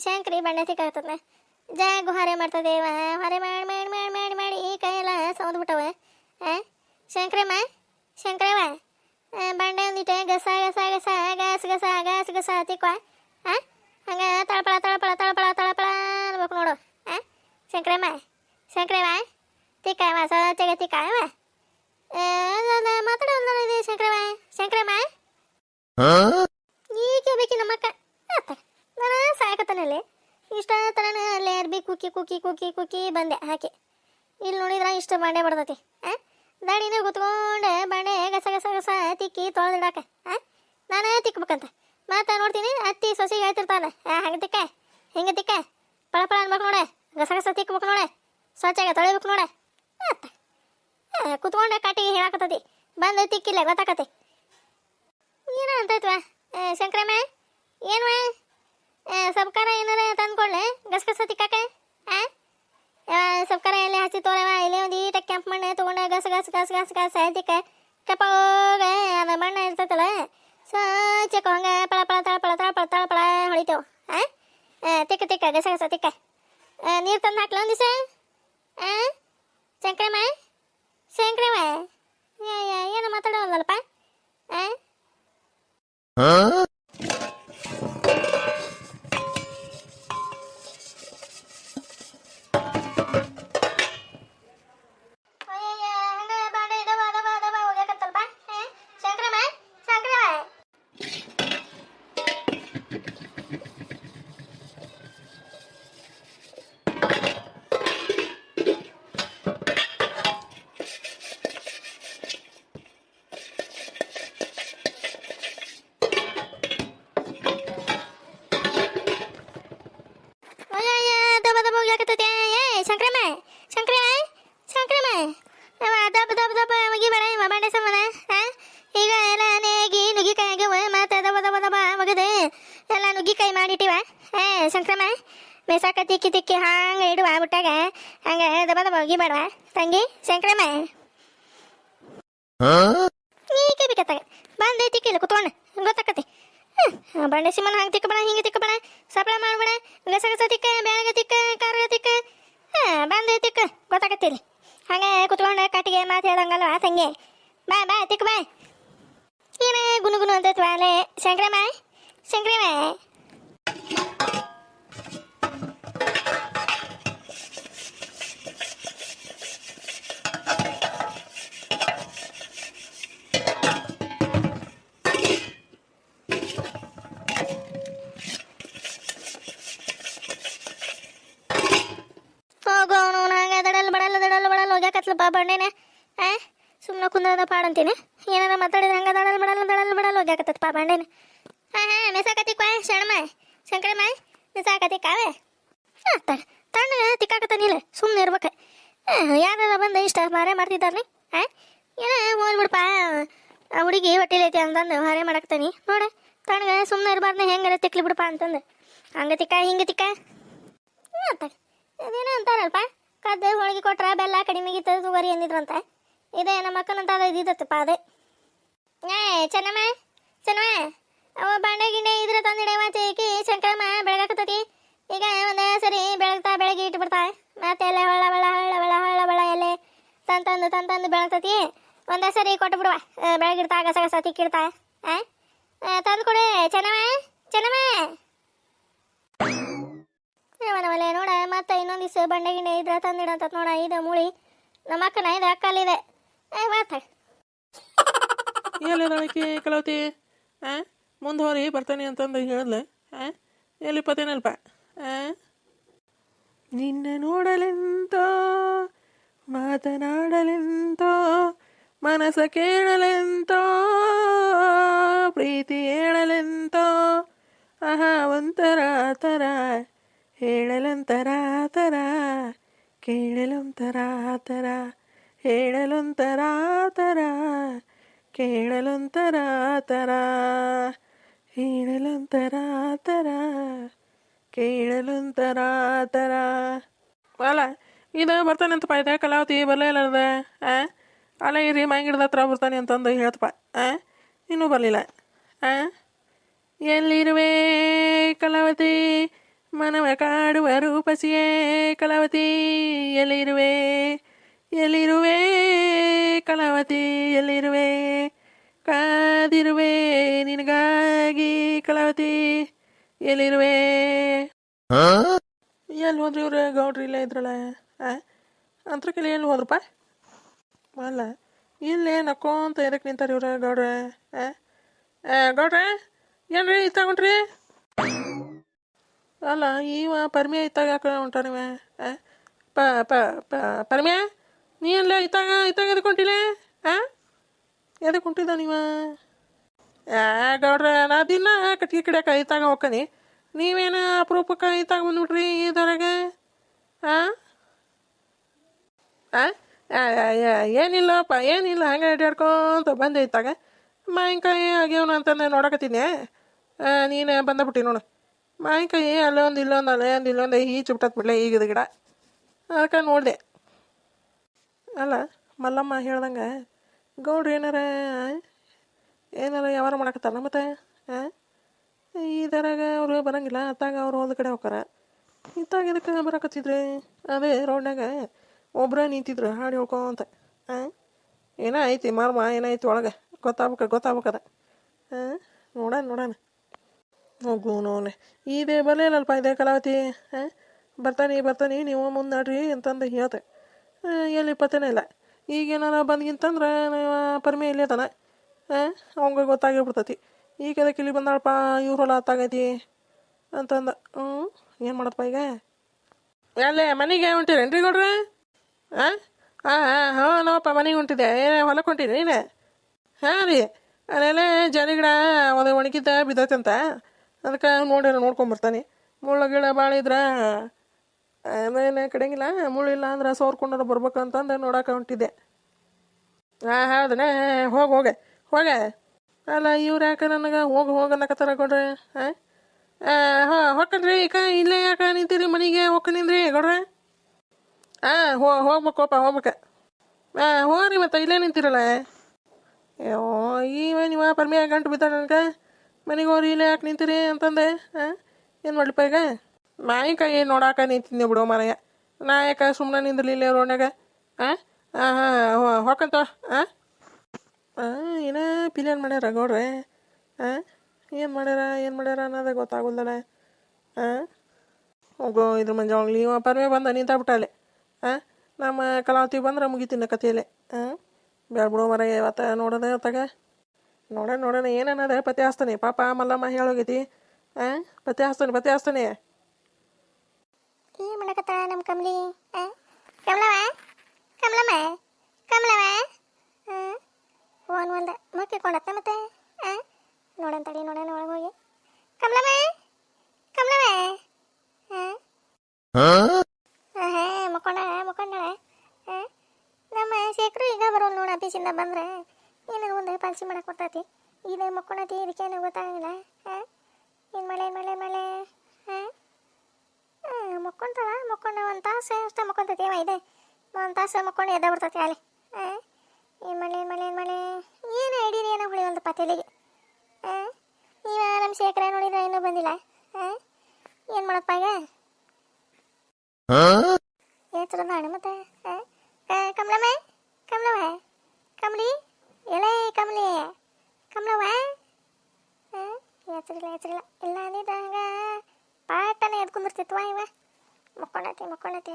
ಶಂಕ್ರಿ ಬಂಡೆ ತಿಕ್ಕಾಗ್ತದ ಜಾಗ ಹೊರೆ ಮಾಡ್ತದೇವ ಹೊರೆ ಮಾಡಿ ಮಾಡಿ ಮಾಡಿ ಮಾಡಿ ಮಾಡಿ, ಈ ಕೈಯೆಲ್ಲ ಸೌದ್ಬಿಟ್ಟವ ಆ, ಶಂಕ್ರಮ್ಮ ಶಂಕ್ರವ ಬಂಡೆ ಒಂದಿಟ್ಟೆ ಗಸ ಗಸ ಗಸ, ಗಾಸ್ ಗಸ ಗಾಸ್, ಗಸ, ತಿಕ್ವ ಆ ಹಂಗ ತಳಪಳ ತಳಪಳ ತಳಪಳ ತಳಪಳ ಅನ್ಬೇಕು ನೋಡು ಆ ಶಂಕ್ರಮ್ಮ ಶಂಕ್ರವ ತಿಕ್ಕವ ಸ್ವಚ್ಛಗೆ ತಿಕ್ಕವ ಮಾತಾಡೋದು ಶಂಕ್ರವ ಶಂಕ್ರಮ್ಮ ಈಗ ಬೇಕಿ ನಮ್ಮಕ್ಕ ಆತ ನಾನು ಸಾಕತ್ತನಲ್ಲಿ ಇಷ್ಟ ತರನ ಅಲ್ಲೇ ಅರ್ಬಿ ಕುಕ್ಕಿ ಕುಕ್ಕಿ ಕುಕ್ಕಿ ಬಂದೆ, ಹಾಕಿ. ಇಲ್ಲಿ ನೋಡಿದ್ರೆ ಇಷ್ಟು ಬಾಂಡೆ ಬಡ್ದತಿ ಹಾ ದಾಡಿನ ಕುತ್ಕೊಂಡೆ ಬಾಂಡೆ ಗಸ ಗಸ ಗಸ ತಿಕ್ಕಿ ತೊಳೆದಿಡಾಕ, ಆ? ನಾನೇ ತಿಕ್ಬೇಕಂತ. ಮತ್ತೆ ನೋಡ್ತೀನಿ ಅತ್ತಿ ಸೊಸಿ ಹೇಳ್ತಿರ್ತಾನೆ ಹಂಗೆ ತಿಕ್ಕ, ಹಿಂಗೆ ತಿಕ್ಕ. ಪಳ ಪಳ ಅನ್ಬೇಕು ನೋಡೆ, ಗಸ ಗಸ ತಿಕ್ಬೇಕು ನೋಡೆ, ಸ್ವಚ್ಛಾಗ ತೊಳಿಬೇಕು ನೋಡೆ ಆತ ಕುತ್ಕೊಂಡೆ ಕಾಟಿಗೆ ಹೇಳಾಕತ್ತತಿ, ಬಂದು ತಿಕ್ಕಿಲ್ಲ ಗೊತ್ತಾಕತಿ. ಏನೋ ಅಂತೈತ್ವ ಶಂಕರಮ್ಮ, ಏನ್ವ? ಸಬ್ಕಾರ ಏನಾರ ತಂದ್ಕೊಳ್ಳೆ ಗಸಗಸ ತಿಕ್ಕಾಕ? ಸಬ್ಕಾರ ಎಲ್ಲಿ ಹಚ್ಚಿ ತೋರವ ಇಲ್ಲಿ ಒಂದು ಈಟ ಕೆಂಪು ಮಣ್ಣು ತೊಗೊಂಡು ಗಸ ಗಸ ಗಸ ಗಸ ಗಸ ತಿಕ್ಕ ಕಪ್ಪೋಗ ಅದು ಮಣ್ಣು ಇರ್ತೈತಲ್ಲ ಸ್ವಚ್ಛಕ್ಕೆ ಹಂಗೆ ಪಳ ಪಳ ತಳ ಪಳ ತಳ ಪಳ ತಳ ಪಳ ಹೊಳಿತೇವೆ ಹಾಂ ತಿಕ್ಕ ತಿಕ್ಕ ಗಸ ಗಸ ತಿಕ್ಕ. ನೀರು ತಂದು ಹಾಕ್ಲ ಒಂದು ದಿವಸ ಹಾಂ ಶಂಕರಮ್ಮ ಶಂಕರಮ್ಮ ಏನು ಮಾತಾಡೋಲ್ಲಪ್ಪ ಹಾಂ ಅಯ್ಯಯ್ಯ, ಹಂಗ ಬಾಂಡೆ ಇದಾವ, ಅದಾವ, ಅದಾವ, ಹೋಗ್ಯಾಕತ್ತಲ್ಪ? ಹೇ? ಶಂಕ್ರಮ್ಮ, ಶಂಕ್ರಮ್ಮ. ಅಯ್ಯಯ್ಯ, ದಬ ದಬ ಹೋಗ್ಯಾಕತ್ತೈತೆ. ಏ, ಶಂಕ್ರಮ್ಮ, ಶಂಕ್ರಮ್ಮ, ಶಂಕ್ರಮ್ಮ. ಯವ್ವ, ದಬ ದಬ ದಬ ಒಗಿಬೇಡ ಇವ ಬಾಂಡೆ ಸಂಬಂಧ ಆ? ಈಗ ಎಲ್ಲ ನೇಗಿ ನುಗ್ಗಿಕಾಯಿ ಆಗ್ಯಾವ ಮತ್ತೆ ದಬ ದಬ ದಬ ಒಗದು ಎಲ್ಲ ನುಗ್ಗಿಕಾಯಿ ಮಾಡಿಟ್ಟಿವ ಏ ಶಂಕ್ರಮ್ಮ ಬೇಸಾಕ ತಿಕ್ಕಿ ತಿಕ್ಕಿ ಹಂಗೆ ಇಡುವ ಬಿಟ್ಟಾಗ. ಹಂಗೆ ದಬ ದಬ ಒಗಿಬೇಡವ ತಂಗಿ ಶಂಕ್ರಮ್ಮ. ನೀಕೆ ಬೇಕತ್ತಾಗ ಬಂದೆ ತಿಕ್ಕಿಲ್ಲ ಕುತ್ಕೊಂಡು. ಗೊತ್ತಾಕತಿ. ಬಂಡೆ ಸಿಮ್ಮನ ಹಂಗೆ ತಿಕ್ಕಬೇಡ ಹಿಂಗೆ ತಿಕ್ಕಬೇಡ ಸಪ್ಳ ಮಾಡ್ಬೇಡ ಗಸ ಗಸ ತಿಕ್ಕ ಬ್ಯಾಗ ತಿಕ್ಕ ಕಾರ ತಿಕ್ಕ. ಬಂದೆ ತಿಕ್ಕ. ಗೊತ್ತಾಕತ್ತೀರಿ ಹಂಗೆ ಕುತ್ಕೊಂಡು ಕಟ್ಟಿಗೆ ಮಾತು ಹೇಳ್ದಂಗಲ್ವ ತಂಗಿ ಬಾ ಬಾ ತಿಕ್ಕ ಬಾ ಏನೇ ಗುನು ಗುನು ಅಂತೈತ್ವ ಅಲ್ಲೇ ಶಂಕ್ರಮ್ಮ ಶಂಕ್ರಮ್ಮ ಹೋಗು ಅವನು ನಂಗೆ ದಡಲ್ ಬಡಲ್ಲ ದಡಲ್ ಬಡಲ್ಲ ಬಂಡೆನೆ ಆ? ಸುಮ್ಮನೆ ಕುಂದ್ರದ ಪಾಡಂತೀನಿ ಏನಾರ ಮಾತಾಡಿದ್ರೆ ಹಂಗೆ ದಡಲ್ ಬಡಲ್ಲ ದಡಲ್ ಬಡಲ್ಲ ಪಾ ಬಂಡೇನೆ ಹಾಂ ಹಾಂ, ಮೆಸಾಕತಿ ಕ್ವಾ ಶರಣಮ್ಮ. ಶಂಕರಮ್ಮ, ಮೆಸಾಕತಿ ಕಾವೆ ಆತ ತಣ್ಣ ತಿಕ್ಕಾಕತ್ತಾನಿಲ್ಲ ಸುಮ್ಮನೆ ಇರ್ಬೇಕು. ಯಾರು ಬಂದು ಇಷ್ಟ ಮಾರೇ ಮಾಡ್ತಿದ್ದಾರ್ರಿ ಹಾಂ ಏನ ಹೋಗ್ಬಿಡಪ್ಪ ಆ ಹುಡುಗಿ ಹೊಟ್ಟಿಲೈತಿ ಅಂತಂದು ಹಾರೇ ಮಾಡಾಕ್ತಾನಿ ನೋಡ ತಣ್ಣಗೆ ಸುಮ್ಮನೆ ಇರಬಾರ್ದು ಹೆಂಗಾರ ತಿಕ್ಲಿ ಬಿಡಪ್ಪ ಅಂತಂದು. ಹಂಗ ತಿಕ್ಕ, ಹಿಂಗ ತಿಕ್ಕ. ಅದೇನೋ ಅಂತಾರಲ್ಪ? ಕದ್ದು ಹೋಳಿಗೆ ಕೊಟ್ರ ಬೆಲ್ಲ ಕಡಿಮೆ ಇತ್ತದ ತಗೋರಿ ಅಂದಿದ್ರಂತ. ಇದೇ, ನಮ್ಮ ಅಕ್ಕನಂತ ಅದು. ಏ, ಚೆನ್ನಮ್ಮ ಚೆನ್ನಮ್ಮ ಅವ ಬಾಂಡೆ ಗಿಂಡೆ ಇದ್ರ ತಂದಿಡವ ಚೇಕಿ ಶಂಕರಮ್ಮ, ಬೆಳಗಾಕತ್ತತಿ. ಈಗ ಒಂದೇ ಸರಿ ಬೆಳಗ್ತಾ ಬೆಳಗ್ಗೆ ಇಟ್ಬಿಡ್ತಾ ಮತ್ತೆ ಎಲ್ಲ ಹೊಳ್ಳ ಹೊಳ್ಳ ಹೊಳ್ಳ ಹೊಳ್ಳ ಹೊಳ್ಳ ಹೊಳ್ಳ ಎಲೆ ತಂತಂದು ತಂತಂದು ಬೆಳಗ್ತತಿ. ಒಂದೇ ಸರಿ ಕೊಟ್ಟು ಬಿಡುವ. ಬೆಳಗಿಡ್ತಾ ಗಸ ಗಸ ತಿಕ್ಕಿಡ್ತಾ. ತಂದು ಕೊಡು. ಚೆನ್ನಮ್ಮ ಚೆನ್ನಮ್ಮ. ನೋಡ, ಮತ್ತೆ ಇನ್ನೊಂದು ದಿವಸ ಬಂಡೆ ಗಿಂಡೆ ಇದ್ರ ತಂದಿಡಂತ ನೋಡ, ಇದು ಮೂಳಿ. ನಮ್ಮ ಅಕ್ಕನ ಇದು ಅಕ್ಕಲ್ಲಿದೆ ಏ, ಮಾತಾಡ. ಎಲ್ಲ ಆ? ಮುಂದೆ ಹೋರಿ, ಬರ್ತಾನೆ ಅಂತಂದು ಹೇಳಿದ್ಲೆ ಆ? ಎಲ್ಲಿ ಪತೇನಲ್ಪ ಆ? ನಿನ್ನ ನೋಡಲೆಂತೋ, ಮಾತನಾಡಲೆಂತೋ, ಮನಸ ಕೇಳಲೆಂತೋ, ಪ್ರೀತಿ ಹೇಳಲೆಂತೋ ಆಹಾ ಒಂಥರ ಥರ ಹೇಳಲಂತರ ಥರ ಕೇಳಲೊಂಥರ ಥರ ಹೇಳಲೊಂಥರ ಥರ ಕೇಳಲೊಂಥರ ಥರ ಹೇಳಲೊಂಥರ ಥರ ಕೇಳಲೊಂಥರ ಥರ ಅಲ್ಲ ಇದು ಬರ್ತಾನೆ ಅಂತಪ್ಪ, ಇದೆ ಕಲಾವತಿ ಬರಲೇ ಇಲ್ಲದ ಆ? ಅಲ್ಲ ಇರಿ ಮೈಗಿಡ್ದ ಹತ್ರ ಬರ್ತಾನೆ ಅಂತಂದು ಹೇಳ್ತಪ್ಪ, ಆ? ಇನ್ನೂ ಬರಲಿಲ್ಲ, ಆ? ಎಲ್ಲಿರುವೆ ಕಲಾವತಿ? ಮನವ ಕಾಡುವ ರೂಪಸಿಯೇ ಕಲಾವತಿ ಎಲ್ಲಿರುವೆ? ಎಲ್ಲಿರುವೆ? ಕಲಾವತಿ ಎಲ್ಲಿರುವೆ? ಕಾದಿರುವೆ ನಿನಗಾಗಿ ಕಲಾವತಿ ಎಲ್ಲಿರುವೆ? ಎಲ್ಲಿ ಹೋದ್ರಿ ಇವ್ರ ಗೌಡ್ರಿ ಇಲ್ಲ ಇದ್ರಲ್ಲ ಅಂತರ ಕೆಲ ಎಲ್ಲಿ ಹೋದ್ರಪ್ಪ? ಅಲ್ಲ ಇಲ್ಲೇ ನಕ್ಕೋಂತ ಎದಕ್ಕೆ ನಿಂತಾರ ಇವ್ರ ಗೌಡ್ರ ಗೌಡ್ರ ಏನ್ರಿ ಅಲ್ಲ ಇವ ಪರ್ಮಿಯ ಇತ್ತಾಗ ಯಾಕೆ ಹೊಂಟಾನಿವ ಆ? ಪ ಪ ಪ ಪರ್ಮಿಯ ನೀ ಎಲ್ಲ ಇತ್ತಾಗ ಇತ್ತಾಗ ಎದಕ್ಕೆ ಹೊಂಟಿಲ್ಲ ಆ? ಎದಕ್ಕೆ ಹೊಂಟಿದ ನೀವ ಗೌಡ್ರ ನಾ ದಿನ ಕಟ್ಗೆ ಕಡಿಯಾಕ ಇತ್ತಾಗ ಹೋಗ್ಕನಿ ನೀವೇನು ಅಪರೂಪಕ್ಕೆ ಇತ್ತಾಗ ಬಂದ್ಬಿಟ್ರಿ ಈ ದರಾಗ? ಹಾಂ ಆ, ಏನಿಲ್ಲಪ್ಪ ಏನಿಲ್ಲ ಹಂಗೆ ಅಡ್ಡಾಡ್ಕೊಂತ ಬಂದೆ ಇತ್ತಾಗ. ಮಾವಿನಕಾಯಿ ಆಗ್ಯವನು ಅಂತಂದು ನೋಡಕತ್ತೀನಿ. ನೀನು ಬಂದಬಿಟ್ಟಿ ನೋಡು. ಮಾವಿನಕಾಯಿ ಅಲ್ಲೊಂದು ಇಲ್ಲೊಂದು, ಅಲ್ಲೇ ಒಂದು, ಇಲ್ಲೊಂದು ಈಚು ಬಿಡ್ಲೆ ಈಗಿದ ಗಿಡ. ಅದಕ್ಕೆ ನೋಡಿದೆ. ಅಲ್ಲ, ಮಲ್ಲಮ್ಮ ಹೇಳ್ದಂಗೆ, ಗೌಡ್ರು ಏನಾರ ಏನಾರ ಯಾವಾರ ಮಾಡಕತ್ತಾರ ಮತ್ತೆ? ಹಾಂ ಇದರಾಗ ಅವರು ಬರಂಗಿಲ್ಲ, ಅತ್ತಾಗ ಅವ್ರು ಒಂದು ಕಡೆ ಹೋಗಾರ ಇತ್ತಾಗ ಇದಕ್ಕೆ ಬರಕತ್ತಿದ್ರಿ? ಅದೇ ರೋಡ್ನಾಗ ಒಬ್ಬರೇ ನಿಂತಿದ್ರು, ಹಾಡು ಹೇಳ್ಕೊಂತ ಹಾಂ ಏನೋ ಐತಿ ಮಾರ್ಮ ಏನೈತಿ ಒಳಗೆ? ಗೊತ್ತಾಗ್ಬೇಕ, ಗೊತ್ತಾಗ್ಬೇಕದ. ನೋಡೋಣ ನೋಡೋಣ ಹೋಗು ನೋನೆ ಇದೇ ಬರಲಿಲ್ಲಲ್ಪ ಇದೇ ಕಲಾವತಿ, ಹಾಂ? ಬರ್ತಾನೆ ಬರ್ತಾನೆ, ನೀವು ಮುಂದೆ ನಡ್ರಿ ಅಂತಂದು ಹೇಳ್ತೆ. ಎಲ್ಲಿ ಪತ್ತೇನೆ ಇಲ್ಲ. ಈಗೇನಾರ ಬಂದ್ಗಿಂತಂದ್ರೆ ಪರ್ಮಿ ಇಲ್ಲೇ ತಾನೆ ಹಾಂ? ಅವಂಗೆ ಗೊತ್ತಾಗಿಬಿಡ್ತೈತಿ. ಈಗ ಅದಕ್ಕೆ ಇಲ್ಲಿ ಬಂದಾಳಪ್ಪ? ಇವ್ರು ಹೊಲ ಹತ್ತಾಗೈತಿ ಅಂತಂದ. ಹ್ಞೂ, ಏನು ಮಾಡತ್ತಪ್ಪ ಈಗ? ಅಲ್ಲೇ, ಮನೆಗೆ ಹೊಂಟಿರೇನ್ರಿ ಗೌಡ್ರೆ? ಹಾಂ? ಹಾಂ ಹಾಂ ಹಾಂ ನಾವಪ್ಪ ಮನೆಗೆ ಹೊಂಟಿದ್ದೆ. ಏನೇ ಹೊಲಕ್ಕೆ ಹೊಂಟಿರಿ ನೀನೆ? ಹಾಂ ರೀ. ಅಲ್ಲೆಲ್ಲ ಜನ ಗಿಡ, ಒಂದು ಒಣಗಿದ್ದ ಬಿದ್ದೈತಂತ. ಅದಕ್ಕೆ ನೋಡಿ ನೋಡ್ಕೊಂಬರ್ತಾನೆ ಮುಳ್ಳು ಗಿಡ ಭಾಳ ಇದ್ರೆ ಅದೇನು ಕಡೆಗಿಲ್ಲ ಮುಳ್ಳಿಲ್ಲ ಅಂದ್ರೆ ಸೋರ್ಕೊಂಡ್ರೆ ಬರ್ಬೇಕಂತಂದು ನೋಡಕ್ಕೆ ಹೊಂಟಿದ್ದೆ. ಹಾಂ ಹೌದನ? ಹೋಗಿ, ಹೋಗೆ ಹೋಗೆ. ಅಲ್ಲ, ಇವ್ರು ಯಾಕೆ ನನಗೆ ಹೋಗಿ ಹೋಗಿ ಅನ್ನಕತ್ತಾರ ಕೊಡ್ರಿ ಹಾಂ ಹಾಂ, ಹೊಕ್ಕನ್ರಿ ಈಗ ಇಲ್ಲೇ ಯಾಕೆ ನಿಂತೀರಿ ಮನೆಗೆ ಹೋಗ್ಕನಿಂದ್ರಿ ಕೊಡ್ರಿ ಹಾಂ ಹೋ ಹೋಗ್ಬೇಕಪ್ಪ ಹೋಗ್ಬೇಕು. ಹಾಂ ಹೋಗ್ರಿ ಮತ್ತೆ, ಇಲ್ಲೇ ನಿಂತಿರಲ್ಲ. ಅಯ್ಯೋ ಈವ ನೀವು ಪರ್ಮಿಯ ಗಂಟು ಬಿದ್ದ ನನಗೆ. ಮನೆಗೆ ಹೋಗ್ರಿ, ಇಲ್ಲೇ ಯಾಕೆ ನಿಂತೀರಿ ಅಂತಂದೆ. ಹಾಂ ಏನು ಮಾಡ್ಲಿಪ್ಪ ಈಗ? ಮಾವಿನಕಾಯಿ ನೋಡಾಕ ನಿಂತಿದ್ದೆ ಬಿಡು ಮನೆಯ ನಾ ಯಾಕೆ ಸುಮ್ಮನೆ ನಿಂದ್ರಲಿ ಇಲ್ಲೇ ರೋಡ್ನಾಗ ಹಾಂ ಹಾಂ ಹಾಂ ಹೊಕ್ಕಂತ ಹಾಂ ಹಾಂ ಏನೋ ಪಿಲಿಯನ್ ಮಾಡ್ಯಾರ ಗೌಡ್ರೆ? ಹಾಂ ಏನು ಮಾಡ್ಯಾರ ಏನು ಮಾಡ್ಯಾರ ಅನ್ನೋದೇ ಗೊತ್ತಾಗಲ್ದಲ್ಲ ಹಾಂ ಹೋಗೋ, ಇದ್ರ ಮಂಜ ಹೋಗ್ಲಿ. ಪರ್ವೆ ಬಂದ ನಿಂತ ಅಲ್ಲಿ. ಹಾಂ ನಮ್ಮ ಕಲಾವತಿ ಬಂದ್ರೆ ಮುಗಿತೀನಿ ಕಥೆಯಲ್ಲಿ ಹಾಂ ಬೇಡ ಬಿಡೋ ಮರ ಇವತ್ತ ನೋಡೋದ ತಗ ನೋಡೋಣ ನೋಡೋಣ ಏನನ್ನದ ಪತ್ತೆ ಹಾಸ್ತಾನೆ ಪಾಪ ಮಲ್ಲಮ್ಮ ಹೇಳೋಗೈತಿ ಹಾಂ ಪತ್ತೆ ಹಾಸ್ತಾನೆ ಪತ್ತೆ ಹಾಸ್ತಾನೆ ಏನು ಮಾಡಕತ್ತಾಳ ನಮ್ಮ ಕಮಲಿ? ಕಮಲವ ಕಮಲಮ್ಮ? ಕಮಲವ ಫೋನ್ ಒಂದು ಮಕ್ಕಿಕೊಂಡತ್ತ ಮತ್ತೆ? ನೋಡೋಣ ತಡಿ ನೋಡೋಣ ಒಳಗೆ ಹೋಗಿ. ಕಮಲಮ್ಮ? ಕಮಲವ ಹಾಂ? ಮಕ್ಕೊಂಡಾಳ ಮಕ್ಕೊಂಡಾಳ? ನಮ್ಮ ಶೇಖರು ಈಗ ಬರೋಲ್ಲ ನೋಡ ಆಫೀಸಿಂದ ಬಂದ್ರೆ. ಏನಾದ್ರು ಒಂದು ಪಾಲಿಸಿ ಮಾಡಕ್ಕೆ ಬರ್ತೈತಿ. ಇದಕ್ಕೆ ಏನೋ ಇದಕ್ಕೇನು ಹಾಂ? ಏನು ಮಳೆ ಮಳೆ ಮಳೆ. ಹಾಂ? ಮಕ್ಕೊಂತಾಳ ಮಕ್ಕೊಂಡ ಒಂದು ತಾಸು ಅಷ್ಟೇ ಮಕ್ಕೊಂತೈತಿ. ಏವ ಇದೆ. ಒಂದು ತಾಸು ಮಕ್ಕೊಂಡು ಎದ್ದ ಬಿಡ್ತೈತಿ ಅಲ್ಲಿ. ಏನು ಮಳೆ ಏನು ಮಳೆ ಏನು ಮಳೆ. ಏನು ಐಡಿಯಾ ಏನೋ ಹುಳಿ ಒಂದು ಹಾಂ? ಇವ ನಮ್ಮ ಶೇಖರ ನೋಡಿದ್ರೆ ಏನೂ ಬಂದಿಲ್ಲ. ಹಾಂ? ಏನು ಮಾಡಪ್ಪ ಈಗ? ಚಲೋ ನಾಳೆ ಮತ್ತೆ? ಕಮಲಮ್ಮ? ಕಮಲಮ್ಮ? ಕಮಲಿ? ಎಲೆ ಕಮಲಿ ಕಮಲವ ಹೆಸರಿಲ್ಲ ಹೆಸರಿಲ್ಲ ಇಲ್ಲ ಅಂದಿದ್ದಾಗ ಪಾಟನೆ ಎದ್ಕೊಂಡ್ಬಿಡ್ತಿತ್ವ ಇವ ಮಕ್ಕೊಂಡತಿ ಮಕ್ಕೊಂಡತಿ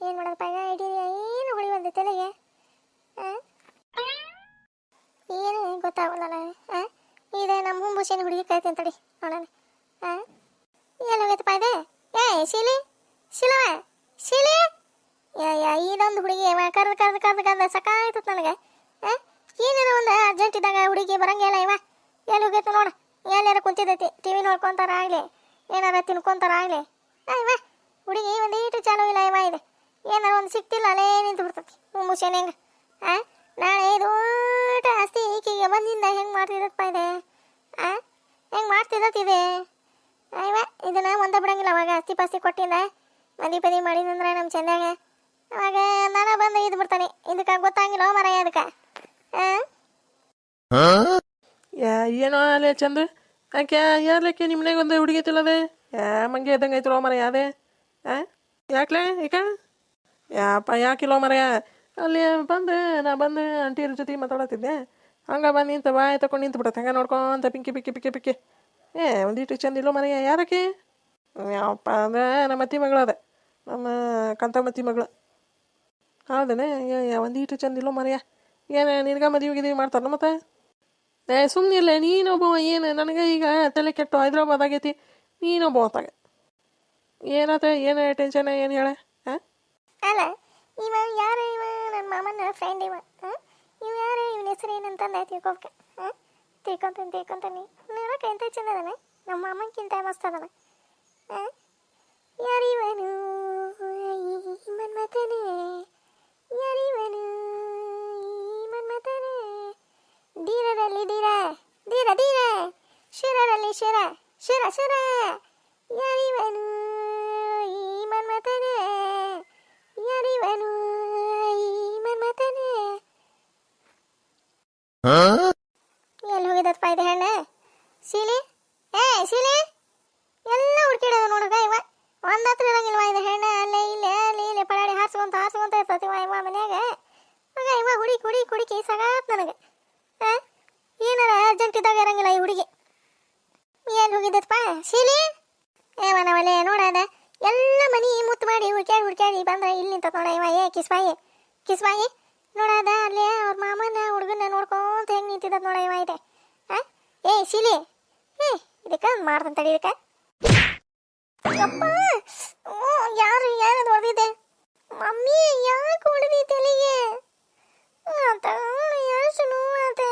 ಏನು ಮಾಡೋದಪ್ಪ ಈಗ ಇಡೀ ಏನು ಹುಳಿ ಬಂದ ತಲೆಗೆ ಏನು ಗೊತ್ತಾಗಲ್ಲ ಇದೆ ನಮ್ಮ ಹುಂಬುಸಿನ ಹುಡುಗಿ ಕೈತಿ ಅಂತಡಿ ನೋಡೋಣ ಹಾಂ ಏನು ಹೋಗೈತಪ್ಪ ಇದೆ ಏ ಶಿಲಿ ಶಿಲವ ಶಿಲಿ ಯಾ ಯಾ ಇದೊಂದು ಹುಡುಗಿ ಕರ್ದು ಕರ್ದು ಕರ್ದು ಕರ್ದು ಸಕಾಯ್ತತ್ ನನಗೆ ಏನೇನೋ ಒಂದು ಅರ್ಜೆಂಟ್ ಇದ್ದಾಗ ಹುಡುಗಿ ಬರಂಗಿಲ್ಲ ಇವ? ಎಲ್ಲಿ ಹೋಗೈತೆ ನೋಡು. ಎಲ್ಲಾರ ಕುಂತಿದ್ದೈತಿ. ಟಿ ವಿ ನೋಡ್ಕೊಂತಾರ ಆಗಲಿ. ಏನಾರ ತಿನ್ಕೊಂತಾರ ಆಗಲಿ. ಇವ? ಹುಡುಗಿ ಒಂದು ಈಟು ಚಾಲು ಇಲ್ಲ ಇವ ಇದೆ. ಏನಾರ ಒಂದು ಸಿಕ್ತಿಲ್ಲ, ಅಲ್ಲೇ ನಿಂತು ಬಿಡ್ತತಿ ಮುಷನ್ ಹೆಂಗೆ? ನಾಳೆ ದೊಡ್ಡ ಆಸ್ತಿ ಈಕೆಗೆ ಬಂದಿಂದ ಹೆಂಗೆ ಮಾಡ್ತಿದ್ದಪ್ಪ ಇದೆ? ಆ? ಹೆಂಗೆ ಮಾಡ್ತಿದ್ದತ್ತಿದೆ ಇವ? ಇದನ್ನ ಒಂದ ಬಿಡಂಗಿಲ್ಲ ಅವಾಗ ಆಸ್ತಿ ಪಾಸ್ತಿ ಕೊಟ್ಟಿಂದ. ಮದಿ ಪದಿ ಮಾಡಿದಂದ್ರೆ ನಮ್ಮ ಚಂದಾಗ ಅವಾಗ ನಾನು ಬಂದು ಇದು ಬಿಡ್ತಾನೆ. ಇದಕ್ಕೆ ಗೊತ್ತಾಗಿಲ್ಲ ಮರ ಅದಕ್ಕೆ. ಏನೋ ಅಲ್ಲೇ ಚಂದ್ರ ಯಾಕೆ ಯಾರ್ಲಕ್ಕೆ ನಿಮ್ಮ ಮನೆಗೆ ಒಂದು ಹುಡುಗಿ ತಿಳದೆ ಯಾ, ಮಂಗೆ ಇದ್ದಂಗೆ ಐತಿರೋ ಮರ ಆ ಯಾಕ್ಲೆ ಈಗ ಯಾಪ ಯಾಕಿಲ್ಲೋ ಮರೆಯ? ಅಲ್ಲಿ ಬಂದು, ನಾ ಬಂದು ಆಂಟಿಯರ ಜೊತೆ ಮಾತಾಡತ್ತಿದ್ದೆ. ಹಂಗೆ ಬಂದು ನಿಂತ ಬಾಯ್ ತಕೊಂಡು ನಿಂತು ಬಿಡತ್ತೆ ಹಂಗೆ ನೋಡ್ಕೊಂತ ಪಿಂಕಿ ಪಿಕ್ಕಿ ಪಿಕ್ಕಿ ಪಿಕ್ಕಿ ಏ ಒಂದಿಷ್ಟು ಚಂದ ಇಲ್ಲೋ ಮರೆಯ ಯಾರಕ್ಕೆ ಯಾವಪ್ಪ, ಅಂದ್ರೆ ನಮ್ಮ ಅತ್ತಿ ಮಗಳದ ನಮ್ಮ ಕಂತಮತ್ತಿ ಮಗಳು. ಹೌದನೇ? ಒಂದಿಷ್ಟು ಚಂದ ಇಲ್ಲೋ ಮರೆಯ. ಏನು, ನಿನಗ ಮದುವೆ ಗಿದ್ವಿ ಮಾಡ್ತಾರ ಮತ್ತೆ? ಏ ಸುಮ್ಮನೆ ಇಲ್ಲ ನೀನೊಬ್ಬ ಏನು, ನನಗೆ ಈಗ ತಲೆ ಕೆಟ್ಟು ಹೈದ್ರಾಬಾದ್ ಆಗೈತಿ ನೀನೊಬ್ಬ ಹೊತ್ತಾಗ. ಏನತ, ಏನು ಟೆನ್ಷನ್, ಏನು ಹೇಳ ಅಲ್ಲ, ಇವ ಯಾರು ಇವ? ನನ್ನ ಮಾಮನ ಫ್ರೆಂಡ್ ಇವ ಇವ ಯಾರು? ಇವನ ಹೆಸರು ಏನಂತಂದೆ ತಿಳ್ಕೊಬೇಕು ತಿಳ್ಕೊಂತಾನೆ ತಿಳ್ಕೊಂತಾನೆ ನೋಡಕ್ಕೆ, ಎಂತ ಚಂದ ಅದಾನೆ? ನಮ್ಮ ಮಾಮನ್ಕಿಂತ ಮಸ್ತ್ ಅದಾನ ಹಾಂ ಯಾರಿವನು? ಈ ಧೀರ ಧೀರ ಶಿರದಲ್ಲಿ ಶಿರ ಶಿರ ಶಿರ ಯಾರಿವನು ಈ ಮನ್ಮಥನೇ ಯಾರಿವನು ಈ ಮನ್ಮಥನೇ ಎಲ್ಲಿ ಹೋಗಿದಪ್ಪ ಇದು ಹೆಣ್ಣೆ ಸೀಲಿ ಏ ಸೀಲಿ ಬಂದ, ಇಲ್ಲಿ ನಿಂತ ನೋಡ, ಇವ, ಏ ಕಿಸ್ಬಾಯಿ ಕಿಸ್ಬಾಯಿ ನೋಡದ ಅಲ್ಲಿ ಅವ್ರ ಮಾಮನ ಹುಡುಗನ ನೋಡ್ಕೊಂತ ಹೆಂಗೆ ನಿಂತಿದ್ದ ನೋಡ ಇವ ಇದೆ. ಹಾಂ ಏ, ಶಿಲಿ, ಏ, ಇದಕ್ಕೆ ಮಾಡ್ದಂತಡಿ ಇದಕ್ಕೆ. ಅಪ್ಪ ಯಾರು ಯಾರು ಹೊಡೆದಿದೆ ಮಮ್ಮಿ, ಯಾಕೆ ಹೊಡೆದಿ ತಲೆಗೆ? ಅಂತ ಎಷ್ಟು ನೋವಾತೆ